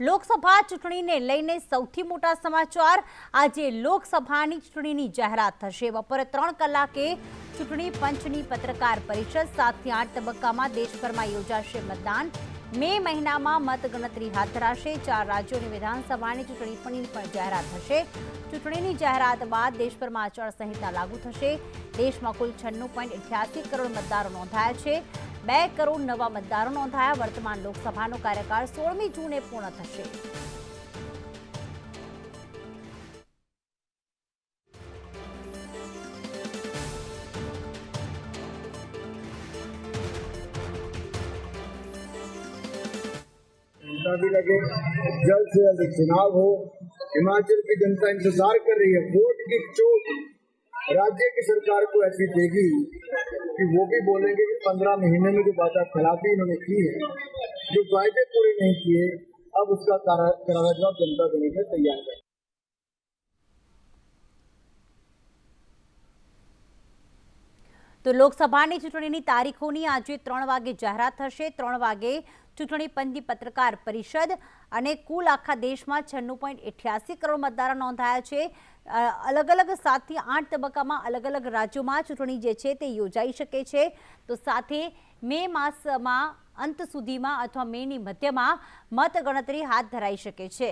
લોકસભા ચૂંટણીને લઈને સૌથી મોટા સમાચાર. આજે લોકસભાની ચૂંટણીની જાહેરાત થશે. બપોરે ત્રણ કલાકે ચૂંટણી પંચની પત્રકાર પરિષદ સાતથી આઠ તબક્કામાં દેશભરમાં યોજાશે મતદાન. મે મહિનામાં મતગણતરી હાથ ધરાશે. ચાર રાજ્યોની વિધાનસભાની ચૂંટણી પણ જાહેરાત થશે. ચૂંટણીની જાહેરાત બાદ દેશભરમાં આચારસંહિતા લાગુ થશે. દેશમાં કુલ છન્નું પોઈન્ટ અઠ્યાસી કરોડ મતદારો નોંધાયા છે બે કરોડ નવા મતદારો નોંધાયા વર્તમાન લોકસભાનો કાર્યકાળ સોળમી જૂને પૂર્ણ થશે जनता भी लगे जल्द से जल्द चुनाव हो हिमाचल की जनता इंतजार कर रही है वोट की चोट राज्य की सरकार को ऐसी देगी कि वो भी बोलेंगे कि पंद्रह महीने में जो वादा खिलाफी इन्होंने की है, जो वायदे पूरे नहीं किए, अब उसका जनता देने में तैयार है। તો લોકસભાની ચૂંટણીની તારીખોની આજે ત્રણ વાગે જાહેરાત થશે. ત્રણ વાગે ચૂંટણી પંચની પત્રકાર પરિષદ અને કુલ આખા દેશમાં છન્નું પોઈન્ટ અઠ્યાસી કરોડ મતદારો નોંધાયા છે. અલગ અલગ સાતથી આઠ તબક્કામાં અલગ અલગ રાજ્યોમાં ચૂંટણી જે છે તે યોજાઈ શકે છે. તો સાથે મે માસમાં અંત સુધીમાં અથવા મેની મધ્યમાં મતગણતરી હાથ ધરાઈ શકે છે.